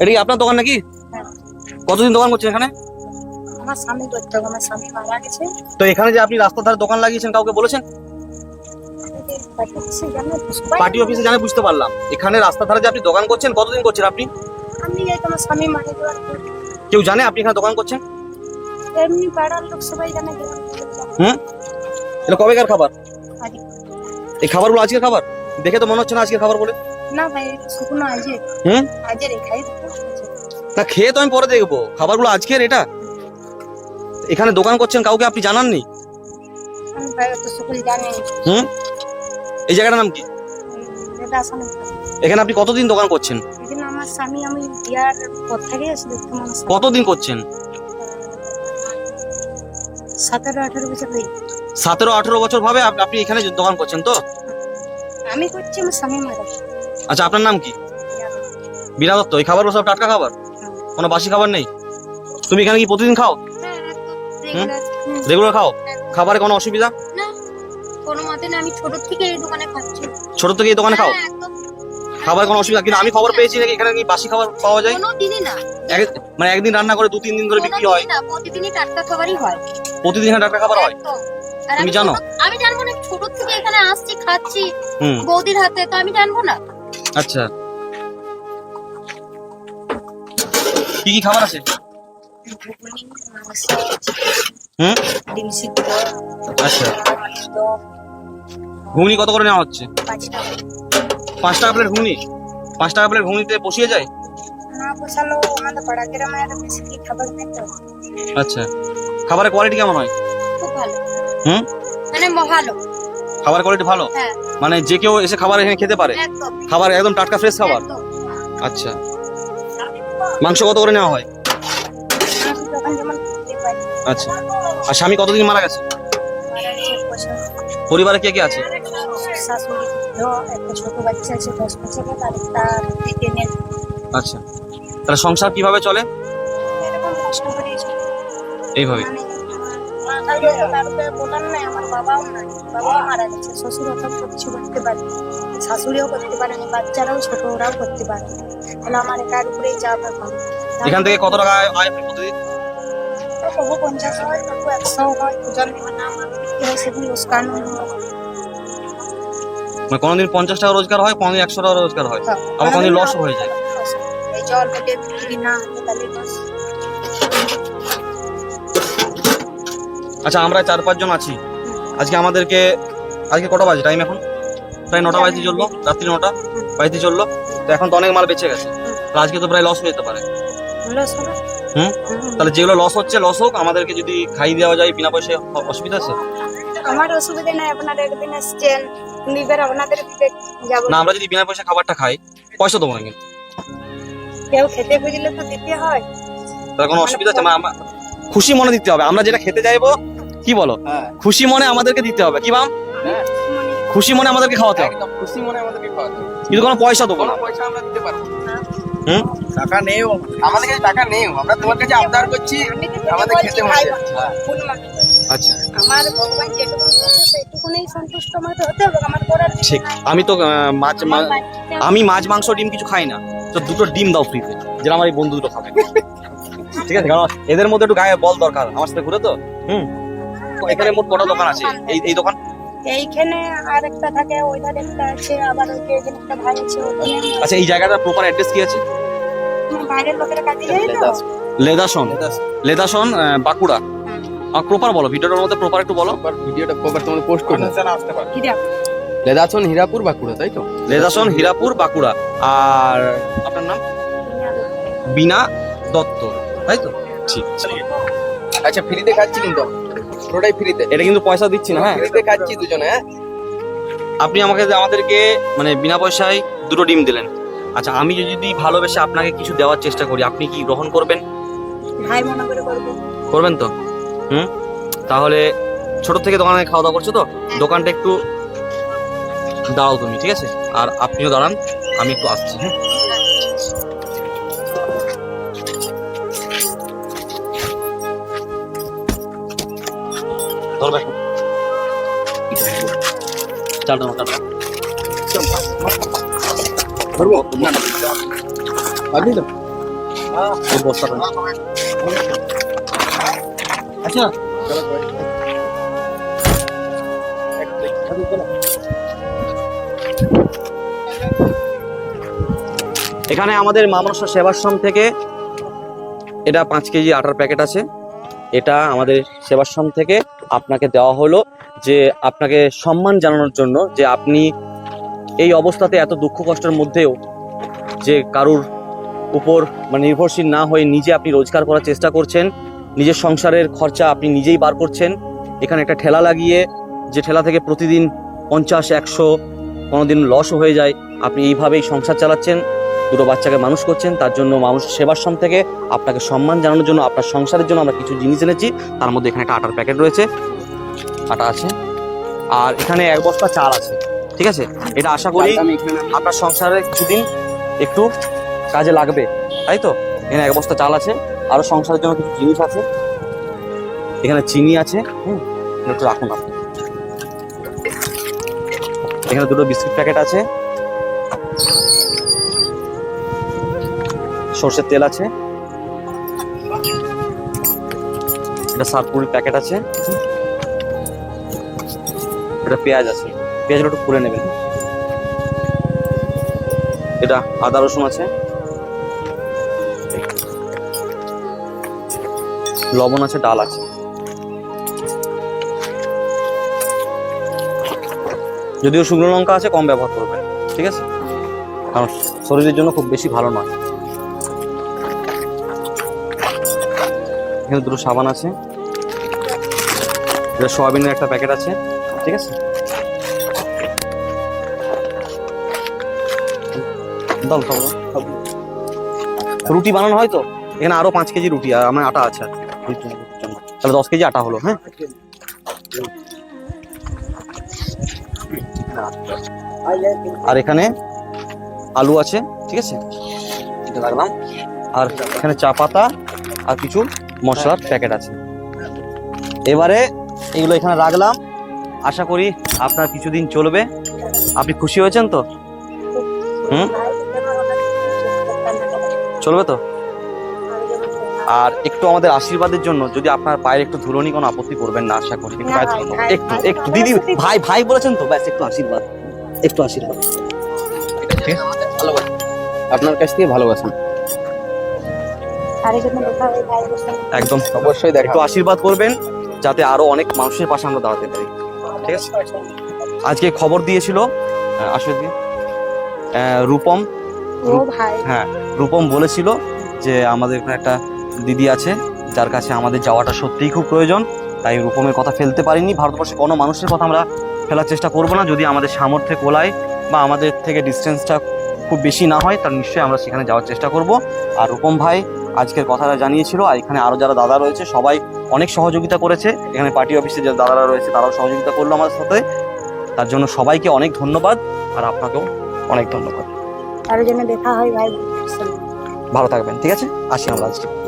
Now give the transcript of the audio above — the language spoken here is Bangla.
এটা কি আপনার দোকান নাকি? হ্যাঁ। কতদিন দোকান করছেন এখানে? আমার স্বামী করতো আমার স্বামী মারা গেছে। তো এখানে যে আপনি রাস্তার ধারে দোকান লাগিয়েছেন কাউকে বলেছেন? পার্টি অফিসে জানে বুঝতে পারলাম। এখানে রাস্তার ধারে যে আপনি দোকান করছেন কতদিন করছেন আপনি? আমি এই তোমার স্বামী মারা যাওয়ার কেউ জানে আপনি এখানে দোকান করছেন? এমনি পাড়ার লোক সবাই জানে হুম? এটা কবেকার খাবার? এই খাবারগুলো আজকের খাবার? দেখে তো মনে হচ্ছে না আজকের খাবার বলে। না ভাই শুকনো আজে। হুম? আজে রেখাই না খেয়ে তো আমি পরে দেখব। খাবারগুলো আজকের এটা? এখানে দোকান করছেন কাউকে আপনি জানাননি? হুম? এই জায়গাটার নাম কি? এখানে আপনি কতদিন দোকান করছেন। কতদিন করছেন? সতেরো আঠারো বছর ভাবে আপনি এখানে দোকান করছেন তো? আমি করছি আমার স্বামী মারা। আচ্ছা আপনার নাম কি? বিনা দত্ত এই খাবারগুলো সব টাটকা খাবার? কোনো বাসি খাবার নেই? তুমি এখানে কি প্রতিদিন খাও। হুম। রেগুলার খাও? খাবারে কোনো অসুবিধা? কোনো মতে না আমি ছোট থেকে এই দোকানে খাচ্ছি। ছোট থেকে এই দোকানে খাও? হ্যাঁ, খাবার কোনো অসুবিধা? কিন্তু আমি খবর পেয়েছি নাকি এখানে কি বাসি খাবার পাওয়া যায়? দিনই না। মানে একদিন রান্না করে দু তিন দিন ধরে বিক্রি হয়। না প্রতিদিনই টাটকা খাবারই হয়। প্রতিদিন এখানে টাটকা খাবার হয়? তুমি জানো? আমি জানব না ছোট থেকে এখানে আসছি খাচ্ছি। বৌদির হাতে তো আমি জানব না। আচ্ছা। কি কি খাবার আছে? হুম? ডিম সিদ্ধ, আচ্ছা। ঘুগনি কত করে নেওয়া হচ্ছে? পাঁচ টাকা। প্লেট ঘুগনি? পাঁচ টাকা প্লেট ঘুগনিতে বসিয়ে যায়? আচ্ছা। খাবারের কোয়ালিটি কেমন হয়? খুব ভালো। হুম? মানে ভালো খাবার কোয়ালিটি ভালো? হ্যাঁ। মানে যে কেউ এসে খাবার এখানে খেতে পারে? খাবার একদম টাটকা ফ্রেশ খাবার? আচ্ছা। মাংস কত করে নেওয়া হয়? আচ্ছা। আর স্বামী কতদিন মারা গেছে? মারা গেছে পরিবারে কে কে আছে? আচ্ছা। তাহলে সংসার কীভাবে চলে? এইভাবে। বাবাও নাই। বাবাও মারা গেছে শ্বশুর অত কিছু করতে পারে শাশুড়িও করতে পারেনি বাচ্চারাও ছোট ওরাও করতে পারে তাহলে আমার একার উপরেই যা ব্যাপার। এখান থেকে কত টাকা আয় হয় প্রতিদিন তো কবু পঞ্চাশ হয় কবু একশো হয় দুজন মানে হয় সেগুলি হয়। মানে কোনোদিন পঞ্চাশ টাকা রোজগার হয় কোনোদিন একশো টাকা রোজগার হয়। আবার কোনোদিন লসও হয়ে যায়। জল পেটে বিক্রি না তাহলে আচ্ছা আমরা চার পাঁচজন আছি। আজকে আমাদেরকে আজকে কটা বাজে টাইম এখন? প্রায় নটা বাজতে চলল রাত্রি নটা বাজতে চলল। তো এখন তো অনেক মাল বেঁচে গেছে। আজকে তো প্রায় লস হয়ে যেতে পারে। হুম? তাহলে যেগুলো লস হচ্ছে লস হোক আমাদেরকে যদি খাই দেওয়া যায় বিনা পয়সায় অসুবিধা আছে? আমার অসুবিধা নাই আপনারা একদিন এসছেন নিবেন আপনাদের যাব। না আমরা যদি বিনা পয়সা খাবারটা খাই পয়সা দেবো না কিন্তু। কেউ খেতে বুঝলে তো দিতে হয়। তার কোনো অসুবিধা আছে? খুশি মনে দিতে হবে। আমরা যেটা খেতে চাইব কি বলো? হ্যাঁ। খুশি মনে আমাদেরকে দিতে হবে কি মাম হ্যাঁ। খুশি মনে আমাদেরকে খাওয়াতে হবে। খুশি মনে আমাদেরকে খাওয়াতে কিন্তু কোনো পয়সা দেবো না। পয়সা আমরা দিতে পারব হুম? টাকা নেই আমাদের কাছে টাকা নেই আমরা তোমার কাছে আবদার করছি আমি আমাদের খেতে হ্যাঁ। আচ্ছা। আমার ভগবান যেটুকু সেইটুকুনেই সন্তুষ্ট আমাকে হতে হবে। আমার করার ঠিক। আমি তো মাছ মা- আমি মাছ মাংস ডিম কিছু খাই না। তো দুটো ডিম দাও ফ্রিতে যেটা আমার এই বন্ধু দুটো খাবে। ঠিক আছে? কারণ এদের মধ্যে একটু গায়ে বল দরকার। আমার সাথে ঘুরে তো। হুম? এখানে মোট কটা দোকান আছে? এই এই দোকান? এইখানে আর একটা থাকে ওই ধারে একটা আছে আবার ওই যে একটা ভাই আছে আচ্ছা এই জায়গাটার প্রপার অ্যাড্রেস কি আছে? বাইরের লোকের কাছে যাই তো। লেদাসন। লেদাসন বাঁকুড়া। আর প্রপার বলো ভিডিওটার মধ্যে প্রপার একটু বলো। ভিডিওটা কভার তোমাদের পোস্ট করব আসতে পারো। হীরা লেদাছন হীরাপুর বাঁকুড়া তাই তো? লেদাসন হীরাপুর বাঁকুড়া। আর আপনার নাম? বিনা দত্ত। তাই তো? ঠিক আছে। আচ্ছা ফ্রিতে খাচ্ছি কিন্তু। পুরোটাই ফ্রিতে এটা কিন্তু পয়সা দিচ্ছি না হ্যাঁ। ফ্রিতে খাচ্ছি দুজনে হ্যাঁ। আপনি আমাকে আমাদেরকে মানে বিনা পয়সায় দুটো ডিম দিলেন। আচ্ছা আমি যদি ভালোবেসে আপনাকে কিছু দেওয়ার চেষ্টা করি আপনি কি গ্রহণ করবেন? ভাই মনে করে করব। করবেন তো? হুম? তাহলে ছোট থেকে দোকানে খাওয়া দাওয়া করছ তো? দোকানটা একটু দাঁড়াও তুমি ঠিক আছে? আর আপনিও দাঁড়ান আমি একটু আসছি হ্যাঁ। ধরবে। চালটা নাও, চালটা ধরবো? না না। পারবি তো? আচ্ছা। এখানে আমাদের মা সেবাশ্রম থেকে এটা পাঁচ কেজি আটার প্যাকেট আছে। এটা আমাদের সেবাশ্রম থেকে আপনাকে দেওয়া হলো যে আপনাকে সম্মান জানানোর জন্য যে আপনি এই অবস্থাতে এত দুঃখ কষ্টের মধ্যেও যে কারুর উপর মানে নির্ভরশীল না হয়ে নিজে আপনি রোজগার করার চেষ্টা করছেন, নিজের সংসারের খরচা আপনি নিজেই বার করছেন, এখানে একটা ঠেলা লাগিয়ে যে ঠেলা থেকে প্রতিদিন পঞ্চাশ, একশো, কোনোদিন লসও হয়ে যায়, আপনি এইভাবেই সংসার চালাচ্ছেন। দুটো বাচ্চাকে মানুষ করছেন তার জন্য মানুষ সেবাশ্রম থেকে আপনাকে সম্মান জানানোর জন্য আপনার সংসারের জন্য আমরা কিছু জিনিস এনেছি। তার মধ্যে এখানে একটা আটার প্যাকেট রয়েছে। আটা আছে। আর এখানে এক বস্তা চাল আছে। ঠিক আছে? এটা আশা করি আমি আপনার সংসারে কিছুদিন একটু কাজে লাগবে। তাই তো? এখানে এক বস্তা চাল আছে। আরও সংসারের জন্য কিছু জিনিস আছে। এখানে চিনি আছে। হুম? একটু রাখুন আপনি। এখানে দুটো বিস্কিট প্যাকেট আছে। সর্ষের তেল আছে। এটা সারপুরির প্যাকেট আছে। এটা পেঁয়াজ আছে। পেঁয়াজটা একটু খুলে নেবেন। এটা আদা রসুন আছে। লবণ আছে, ডাল আছে। যদিও শুকনো লঙ্কা আছে, কম ব্যবহার করবেন। ঠিক আছে? কারণ শরীরের জন্য খুব বেশি ভালো নয়। এখানে দুটো সাবান আছে। সোয়াবিনের একটা প্যাকেট আছে, ঠিক আছে? দাও রুটি বানানো হয় তো? এখানে আরও পাঁচ কেজি রুটি, আর আমার আটা আছে। তাহলে দশ কেজি আটা হলো হ্যাঁ? আর এখানে আলু আছে, ঠিক আছে? আর এখানে চা পাতা আর কিছু মশলার প্যাকেট আছে। এবারে এগুলো এখানে রাখলাম। আশা করি আপনার কিছুদিন চলবে। আপনি খুশি হয়েছেন তো? হুম? চলবে তো? আর একটু আমাদের আশীর্বাদের জন্য যদি আপনার পায়ের একটু ধুলোনি কোনো আপত্তি করবেন না আশা করি। একটু একটু একটু দিদি ভাই, ভাই বলেছেন তো? ব্যাস একটু আশীর্বাদ। একটু আশীর্বাদ। ভালোবাসা। আপনার কাছ থেকে ভালোবাসা। একদম। অবশ্যই দেখা একটু আশীর্বাদ করবেন যাতে আরও অনেক মানুষের পাশে আমরা দাঁড়াতে পারি। ঠিক আছে? আজকে খবর দিয়েছিল আসলে রূপম ও হ্যাঁ রূপম বলেছিল যে আমাদের এখানে একটা দিদি আছে যার কাছে আমাদের যাওয়াটা সত্যিই খুব প্রয়োজন। তাই রূপমের কথা ফেলতে পারিনি। ভারতবর্ষে কোনো মানুষের কথা আমরা ফেলার চেষ্টা করব না। যদি আমাদের সামর্থ্যে কোলায় বা আমাদের থেকে ডিস্টেন্সটা খুব বেশি না হয় তাহলে নিশ্চয়ই আমরা সেখানে যাওয়ার চেষ্টা করব। আর রূপম ভাই আজকের কথাটা জানিয়েছিল আর এখানে আরও যারা দাদা রয়েছে সবাই অনেক সহযোগিতা করেছে। এখানে পার্টি অফিসে যে দাদারা রয়েছে তারাও সহযোগিতা করল আমার সাথে। তার জন্য সবাইকে অনেক ধন্যবাদ আর আপনাকেও অনেক ধন্যবাদ। দেখা হয় ভাই। ভালো থাকবেন ঠিক আছে? আসি আমরা আজকে।